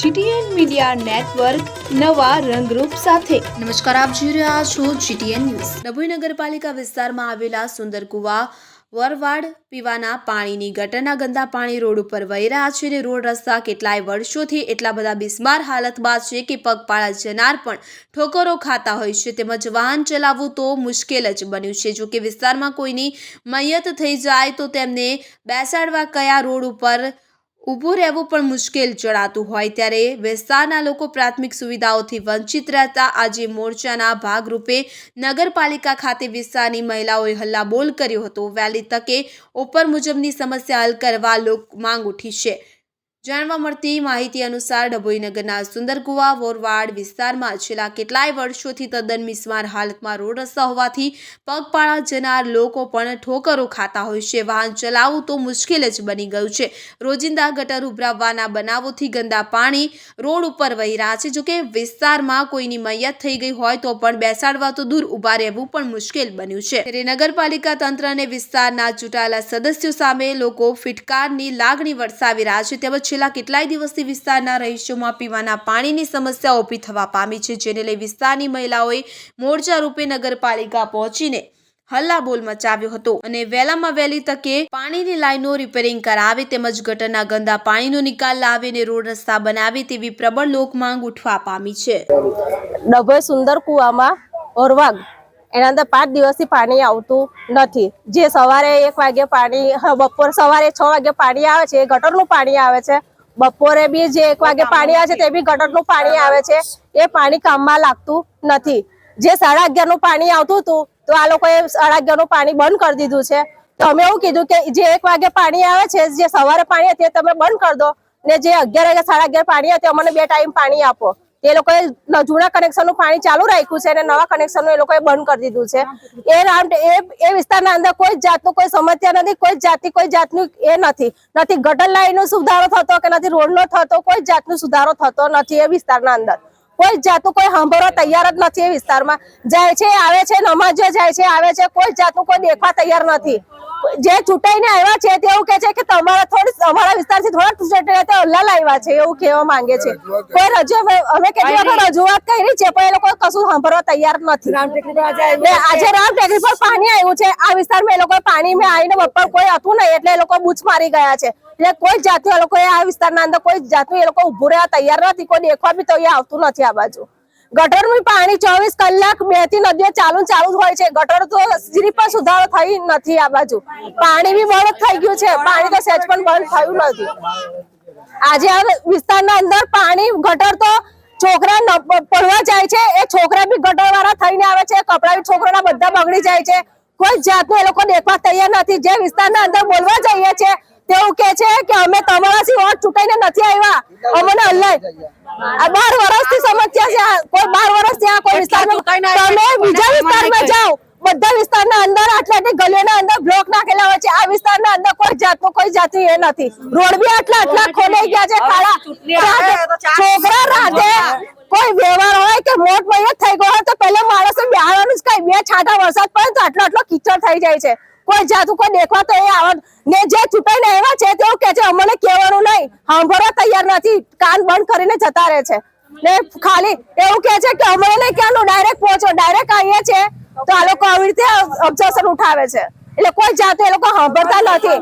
GTN media network નવા રંગરૂપ સાથે. નમસ્કાર, આપ જોઈ રહ્યા છો જીટીએન ન્યૂઝ. ડભોઈ નગરપાલિકા વિસ્તારમાં આવેલા સુંદરકુવા, વરવાડ, પીવાના પાણીની ગટરના ગંદા પાણી રોડ ઉપર વહી રહ્યા છે અને રોડ રસ્તા કેટલાય વર્ષોથી એટલા બધા બિસ્માર હાલતમાં છે કે પગપાળા જનાર પણ ઠોકરો ખાતા હોય છે. તેમજ વાહન ચલાવવું તો મુશ્કેલ જ બન્યું છે. જો કે વિસ્તારમાં કોઈની મૈયત થઈ જાય તો તેમને બેસાડવા કયા રોડ ઉપર ઊભું રહેવું પણ મુશ્કેલ જણાતું હોય ત્યારે વિસ્તારના લોકો પ્રાથમિક સુવિધાઓથી વંચિત રહેતા આજે મોરચાના ભાગરૂપે નગરપાલિકા ખાતે વિસ્તારની મહિલાઓએ હલ્લાબોલ કર્યો હતો. વહેલી તકે ઉપર મુજબની સમસ્યા હલ કરવા લોક માંગ ઉઠી છે. જાણવા મળતી માહિતી અનુસાર ડભોઈ નગરના સુંદરકુવા, વોરવાડ વિસ્તારમાં છેલ્લા કેટલાય વર્ષોથી તદ્દન મિસ્માર હાલતમાં રોડ રસ્તા હોવાથી પગપાળા જનાર લોકો પણ ઠોકરો ખાતા હોય છે. વાહન ચલાવવું તો મુશ્કેલ જ બની ગયું છે. રોજિંદા ગટર ઉભરાવવાના બનાવોથી ગંદા પાણી રોડ ઉપર વહી રહ્યા છે. જોકે વિસ્તારમાં કોઈની મૈયત થઈ ગઈ હોય તો પણ બેસાડવા તો દૂર ઊભા રહેવું પણ મુશ્કેલ બન્યું છે. નગરપાલિકા તંત્ર અને વિસ્તારના ચૂંટાયેલા સદસ્યો સામે લોકો ફિટકારની લાગણી વરસાવી રહ્યા છે. તેમજ છેલ્લા કેટલાય દિવસથી વિસ્તારના રહીશોમાં પીવાના પાણીની સમસ્યા ઊભી થવા પામી છે, જેને લઈ વિસ્તારની મહિલાઓએ મોરચા રૂપે નગરપાલિકા પહોંચીને હલ્લાબોલ મચાવ્યો હતો અને વહેલામાં વહેલી તકે પાણીની લાઈનો રિપેરિંગ કરાવે તેમજ ગટરના ગંદા પાણીનો નિકાલ લાવે અને રોડ રસ્તા બનાવે તેવી પ્રબળ લોકમાંગ ઉઠવા પામી છે. ડભોઈ સુંદર કુવામાં ઓરવાગ એના અંદર પાંચ દિવસથી પાણી આવતું નથી. જે સવારે એક વાગે પાણી બપોર સવારે છ વાગે પાણી આવે છે એ ગટરનું પાણી આવે છે. બપોરે બી જે એક વાગે પાણી આવે છે તે બી ગટરનું પાણી આવે છે. એ પાણી કામમાં લાગતું નથી. જે સાડા અગિયારનું પાણી આવતું હતું તો આ લોકોએ સાડા અગિયારનું પાણી બંધ કરી દીધું છે. તો અમે એવું કીધું કે જે એક વાગે પાણી આવે છે જે સવારે પાણી હતી તમે બંધ કરી દો. ને જે અગિયાર વાગે સાડા અગિયાર પાણી હતી અમને બે ટાઈમ પાણી આપો. તે લોકોએ જૂના કનેક્શનનું પાણી ચાલુ રાખ્યું છે અને નવા કનેક્શનનું એ લોકોએ બંધ કરી દીધું છે. એ રાઉન્ડ એ એ વિસ્તારના અંદર કોઈ જાતનું કોઈ સમસ્યા નથી, કોઈ જાતની કોઈ જાતનું એ નથી. નથી ગટર લાઈનનો સુધારો થતો કે નથી રોડનો થતો, કોઈ જાતનો સુધારો થતો નથી એ વિસ્તારના અંદર. કોઈ જાતનું કોઈ સાંભળવા તૈયાર જ નથી એ વિસ્તારમાં. જાય છે, આવે છે નમાજો જાય છે, આવે છે, કોઈ જાતનું કોઈ દેખવા તૈયાર નથી. જે ચૂંટાઈને આવ્યા છે તે એવું કહે છે કે તમારા થોડી અમારા વિસ્તારથી થોડા તે આવ્યા છે એવું કહેવા માંગે છે. કોઈ રજૂ અમે- કેટલી વખત રજૂઆત કરી છે પણ એ લોકો કશું સાંભળવા તૈયાર નથી. આજે રામ ટેકરી પર પાણી આવ્યું છે. આ વિસ્તારમાં એ લોકો પાણી મેં આવીને બપોર કોઈ હતું નહીં એટલે એ લોકો બૂચ મારી ગયા છે. એટલે કોઈ જાતનું એ લોકો આ વિસ્તારના અંદર કોઈ જાતનું એ લોકો ઉભું રહેવા તૈયાર નથી. કોઈ દેખવા બી તો અહીંયા આવતું નથી આ બાજુ. ગટરનું પાણી ચોવીસ કલાક બેથી નદીઓ ચાલુ ચાલુ હોય છે. ગટર તો જરી પણ સુધારો થઈ નથી આ બાજુ. પાણી બી બંધ થઈ ગયું છે. પાણી તો સહેજ પણ બંધ થયું નથી. આજે આ વિસ્તારના અંદર પાણી, ગટર તો છોકરા પડવા જાય છે. એ છોકરા બી ગટર વાળા થઈને આવે છે. કપડા બી છોકરાના બધા બગડી જાય છે. કોઈ જાતનું એ લોકો દેખવા તૈયાર નથી. જે વિસ્તારના અંદર બોલવા જઈએ છે તેવું કે છે કે અમે તમારાથી વોટ ચૂંટાઈને નથી આવ્યા. અમને હલ્લાય આ બાર વર્ષથી સમસ્યા છે. કોઈ બાર વર્ષથી આ કોઈ વિસ્તારમાં તમે બીજા વિસ્તારમાં જાઓ. બધા વિસ્તારના અંદર આટલા આટલી ગલીઓના અંદર બ્લોક નાખેલા હોય છે. આ વિસ્તારના અંદર કોઈ જાતનું કોઈ જાતનું એ નથી. રોડ બી આટલા આટલા ખોલાઈ ગયા છે. ખાડા છોકરા રાતે કોઈ વ્યવહાર હોય કે મોટ મહિનો થઈ ગયો હોય તો પહેલા માણસો બિહારવાનું જ કઈ. બે છાંટા વરસાદ પડે તો આટલો આટલો કીચડ થઈ જાય છે. કોઈ જાતું, કોઈ દેખવા તો એ આવડ ને જે ચૂંટાઈને એવા છે તેવું કે છે, અમને કહેવાનું નહીં. સાંભળવા તૈયાર નથી. કાન બંધ કરીને જતા રહે છે. ને ખાલી એવું કે છે કે, અમને ક્યાંનું? ડાયરેક્ટ પહોંચો. ડાયરેક્ટ આવીએ છે. તો આ લોકો આવી રીતે ઓબ્ઝર્વેશન ઉઠાવે છે. એટલે કોઈ જાતે એ લોકો સાંભળતા નથી.